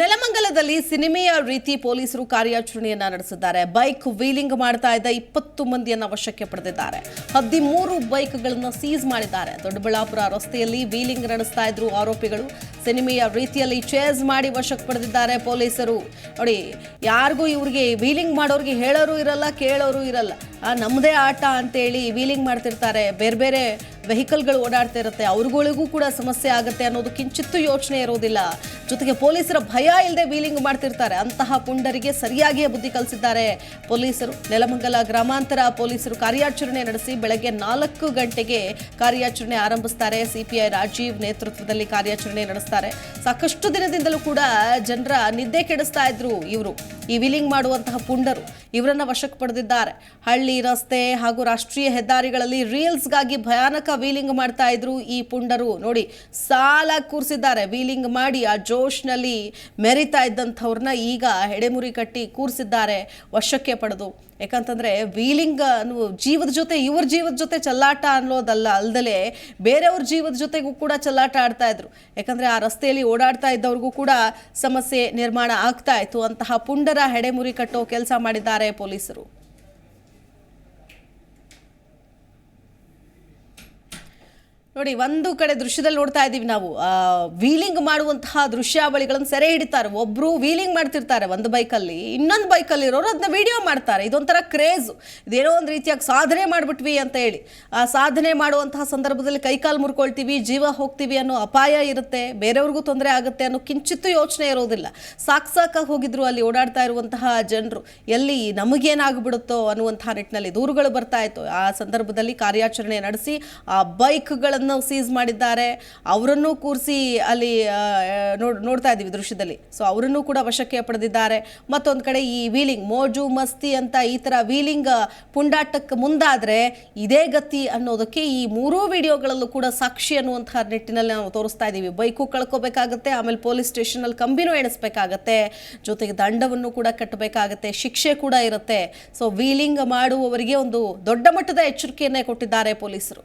ನೆಲಮಂಗಲದಲ್ಲಿ ಸಿನಿಮೆಯ ರೀತಿ ಪೊಲೀಸರು ಕಾರ್ಯಾಚರಣೆಯನ್ನ ನಡೆಸಿದ್ದಾರೆ. ಬೈಕ್ ವೀಲಿಂಗ್ ಮಾಡ್ತಾ ಇದ್ದ ಇಪ್ಪತ್ತು ಮಂದಿಯನ್ನ ವಶಕ್ಕೆ ಪಡೆದಿದ್ದಾರೆ. ಹದಿಮೂರು ಬೈಕ್ಗಳನ್ನು ಸೀಸ್ ಮಾಡಿದ್ದಾರೆ. ದೊಡ್ಡಬಳ್ಳಾಪುರ ರಸ್ತೆಯಲ್ಲಿ ವೀಲಿಂಗ್ ನಡೆಸ್ತಾ ಇದ್ರು ಆರೋಪಿಗಳು. ಸಿನಿಮೆಯ ರೀತಿಯಲ್ಲಿ ಚೇಸ್ ಮಾಡಿ ವಶಕ್ಕೆ ಪಡೆದಿದ್ದಾರೆ ಪೊಲೀಸರು. ನೋಡಿ, ಯಾರಿಗೂ ಇವ್ರಿಗೆ ವೀಲಿಂಗ್ ಮಾಡೋರಿಗೆ ಹೇಳೋರು ಇರಲ್ಲ, ಕೇಳೋರು ಇರಲ್ಲ. ನಮ್ಮದೇ ಆಟ ಅಂತೇಳಿ ವೀಲಿಂಗ್ ಮಾಡ್ತಿರ್ತಾರೆ. ಬೇರೆ ಬೇರೆ ವೆಹಿಕಲ್ಗಳು ಓಡಾಡ್ತಾ ಇರುತ್ತೆ, ಅವ್ರಗಳಿಗೂ ಕೂಡ ಸಮಸ್ಯೆ ಆಗುತ್ತೆ ಅನ್ನೋದು ಕಿಂಚಿತ್ತೂ ಯೋಚನೆ ಇರೋದಿಲ್ಲ. ಜೊತೆಗೆ ಪೊಲೀಸರ ಭಯ ಇಲ್ಲದೆ ವೀಲಿಂಗ್ ಮಾಡ್ತಿರ್ತಾರೆ, ಅಂತಹ ಪುಂಡರಿಗೆ ಸರಿಯಾಗಿಯೇ ಬುದ್ಧಿ ಕಲಿಸಿದ್ದಾರೆ. ಪೊಲೀಸರು ನೆಲಮಂಗಲ ಗ್ರಾಮಾಂತರ ಪೊಲೀಸರು ಕಾರ್ಯಾಚರಣೆ ನಡೆಸಿ ಬೆಳಗ್ಗೆ ನಾಲ್ಕು ಗಂಟೆಗೆ ಕಾರ್ಯಾಚರಣೆ ಆರಂಭಿಸ್ತಾರೆ. ಸಿಪಿಐ ರಾಜೀವ್ ನೇತೃತ್ವದಲ್ಲಿ ಕಾರ್ಯಾಚರಣೆ ನಡೆಸ್ತಾರೆ. ಸಾಕಷ್ಟು ದಿನದಿಂದಲೂ ಕೂಡ ಜನರ ನಿದ್ದೆ ಕೆಡಿಸ್ತಾ ಇದ್ರು ಇವರು. ಈ ವೀಲಿಂಗ್ ಮಾಡುವಂತಹ ಪುಂಡರು ಇವರನ್ನ ವಶಕ್ಕೆ ಪಡೆದಿದ್ದಾರೆ. ಹಳ್ಳಿ, ರಸ್ತೆ ಹಾಗೂ ರಾಷ್ಟ್ರೀಯ ಹೆದ್ದಾರಿಗಳಲ್ಲಿ ರೀಲ್ಸ್ಗಾಗಿ ಭಯಾನಕ ವೀಲಿಂಗ್ ಮಾಡ್ತಾ ಇದ್ರು ಈ ಪುಂಡರು. ನೋಡಿ, ಸಾಲ ಕೂರಿಸಿದ್ದಾರೆ. ವೀಲಿಂಗ್ ಮಾಡಿ ಆ ಜೋಶ್ನಲ್ಲಿ ಮೆರಿತಾ ಇದ್ದಂಥವ್ರನ್ನ ಈಗ ಹೆಡೆಮುರಿ ಕಟ್ಟಿ ಕೂರಿಸಿದ್ದಾರೆ, ವಶಕ್ಕೆ ಪಡೆದು. ಯಾಕಂತಂದ್ರೆ ವೀಲಿಂಗ್ ಅನ್ನುವ ಜೀವದ ಜೊತೆ ಇವ್ರ ಜೀವದ ಜೊತೆ ಚಲ್ಲಾಟ ಅನ್ನೋದಲ್ಲ, ಅಲ್ದಲೆ ಬೇರೆಯವ್ರ ಜೀವದ ಜೊತೆಗೂ ಕೂಡ ಚಲ್ಲಾಟ ಆಡ್ತಾ ಇದ್ರು. ಯಾಕಂದ್ರೆ ಆ ರಸ್ತೆಯಲ್ಲಿ ಓಡಾಡ್ತಾ ಇದ್ದವ್ರಿಗೂ ಕೂಡ ಸಮಸ್ಯೆ ನಿರ್ಮಾಣ ಆಗ್ತಾ ಇತ್ತು. ಅಂತಹ ಪುಂಡರ ಹೆಡೆಮುರಿ ಕಟ್ಟೋ ಕೆಲಸ ಮಾಡಿದ್ದಾರೆ ಪೊಲೀಸರು. ನೋಡಿ, ಒಂದು ಕಡೆ ದೃಶ್ಯದಲ್ಲಿ ನೋಡ್ತಾ ಇದ್ದೀವಿ ನಾವು. ವೀಲಿಂಗ್ ಮಾಡುವಂತಹ ದೃಶ್ಯಾವಳಿಗಳನ್ನು ಸೆರೆ ಹಿಡಿತಾರೆ. ಒಬ್ಬರು ವೀಲಿಂಗ್ ಮಾಡ್ತಿರ್ತಾರೆ ಒಂದು ಬೈಕಲ್ಲಿ, ಇನ್ನೊಂದು ಬೈಕಲ್ಲಿ ಇರೋರು ಅದನ್ನ ವಿಡಿಯೋ ಮಾಡ್ತಾರೆ. ಇದೊಂಥರ ಕ್ರೇಜ್. ಇದೇನೋ ಒಂದು ರೀತಿಯಾಗಿ ಸಾಧನೆ ಮಾಡ್ಬಿಟ್ವಿ ಅಂತ ಹೇಳಿ. ಆ ಸಾಧನೆ ಮಾಡುವಂತಹ ಸಂದರ್ಭದಲ್ಲಿ ಕೈಕಾಲು ಮುರ್ಕೊಳ್ತೀವಿ, ಜೀವ ಹೋಗ್ತೀವಿ ಅನ್ನೋ ಅಪಾಯ ಇರುತ್ತೆ. ಬೇರೆಯವ್ರಿಗೂ ತೊಂದರೆ ಆಗುತ್ತೆ ಅನ್ನೋ ಕಿಂಚಿತ್ತೂ ಯೋಚನೆ ಇರೋದಿಲ್ಲ. ಸಾಕು ಸಾಕಾಗಿ ಹೋಗಿದ್ರು ಅಲ್ಲಿ ಓಡಾಡ್ತಾ ಇರುವಂತಹ ಜನರು, ಎಲ್ಲಿ ನಮಗೇನಾಗ್ಬಿಡುತ್ತೋ ಅನ್ನುವಂತಹ ನಿಟ್ಟಿನಲ್ಲಿ ದೂರುಗಳು ಬರ್ತಾ ಇತ್ತು. ಆ ಸಂದರ್ಭದಲ್ಲಿ ಕಾರ್ಯಾಚರಣೆ ನಡೆಸಿ ಆ ಬೈಕ್ಗಳನ್ನು ಸೀಸ್ ಮಾಡಿದ್ದಾರೆ, ಅವರನ್ನು ಕೂರಿಸಿ ಅಲ್ಲಿ ನೋಡ್, ನೋಡ್ತಾ ಇದ್ದೀವಿ ದೃಶ್ಯದಲ್ಲಿ. ಸೊ ಅವರನ್ನು ಕೂಡ ವಶಕ್ಕೆ ಪಡೆದಿದ್ದಾರೆ. ಮತ್ತೊಂದು ಕಡೆ ಈ ವೀಲಿಂಗ್ ಮೋಜು, ಮಸ್ತಿ ಅಂತ ಈ ಥರ ವೀಲಿಂಗ್ ಪುಂಡಾಟಕ್ಕೆ ಮುಂದಾದರೆ ಇದೇ ಗತಿ ಅನ್ನೋದಕ್ಕೆ ಈ ಮೂರೂ ವಿಡಿಯೋಗಳಲ್ಲೂ ಕೂಡ ಸಾಕ್ಷಿ ಅನ್ನುವಂತಹ ನಿಟ್ಟಿನಲ್ಲಿ ನಾವು ತೋರಿಸ್ತಾ ಇದ್ದೀವಿ. ಬೈಕು ಕಳ್ಕೋಬೇಕಾಗುತ್ತೆ, ಆಮೇಲೆ ಪೊಲೀಸ್ ಸ್ಟೇಷನಲ್ಲಿ ಕಂಬಿನೂ ಎಣಿಸ್ಬೇಕಾಗತ್ತೆ, ಜೊತೆಗೆ ದಂಡವನ್ನು ಕೂಡ ಕಟ್ಟಬೇಕಾಗತ್ತೆ, ಶಿಕ್ಷೆ ಕೂಡ ಇರುತ್ತೆ. ಸೊ ವೀಲಿಂಗ್ ಮಾಡುವವರಿಗೆ ಒಂದು ದೊಡ್ಡ ಮಟ್ಟದ ಎಚ್ಚರಿಕೆಯನ್ನೇ ಕೊಟ್ಟಿದ್ದಾರೆ ಪೊಲೀಸರು.